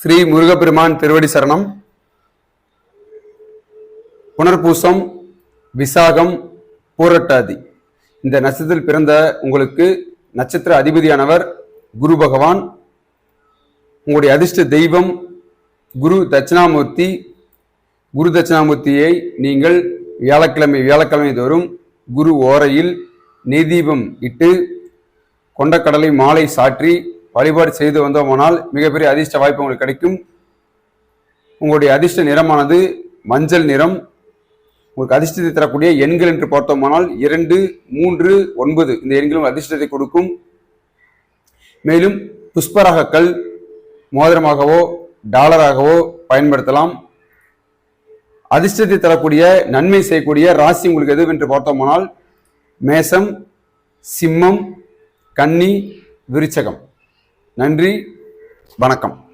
ஸ்ரீ முருகப்பெருமான் திருவடி சரணம். புனர்பூசம் விசாகம் பூரட்டாதி. இந்த நட்சத்திரத்தில் பிறந்த உங்களுக்கு நட்சத்திர அதிபதியானவர் குரு பகவான் உங்களுடைய அதிர்ஷ்ட தெய்வம் குரு தட்சிணாமூர்த்தி. குரு தட்சிணாமூர்த்தியை நீங்கள் வியாழக்கிழமை வியாழக்கிழமை தோறும் குரு ஓரையில் நெய்தீபம் இட்டு கொண்டக்கடலை மாலை சாற்றி வழிபாடு செய்து வந்தோமானால் மிகப்பெரிய அதிர்ஷ்ட வாய்ப்பு உங்களுக்கு கிடைக்கும். உங்களுடைய அதிர்ஷ்ட நிறமானது மஞ்சள் நிறம். உங்களுக்கு அதிர்ஷ்டத்தை தரக்கூடிய எண்கள் என்று பார்த்தோமானால் இரண்டு மூன்று ஒன்பது. இந்த எண்களும் அதிர்ஷ்டத்தை கொடுக்கும். மேலும் புஷ்பராகக்கள் மோதிரமாகவோ டாலராகவோ பயன்படுத்தலாம். அதிர்ஷ்டத்தை தரக்கூடிய நன்மை செய்யக்கூடிய ராசி உங்களுக்கு எதுவென்று பார்த்தோமானால் மேசம் சிம்மம் கன்னி விருச்சகம். நன்றி வணக்கம்.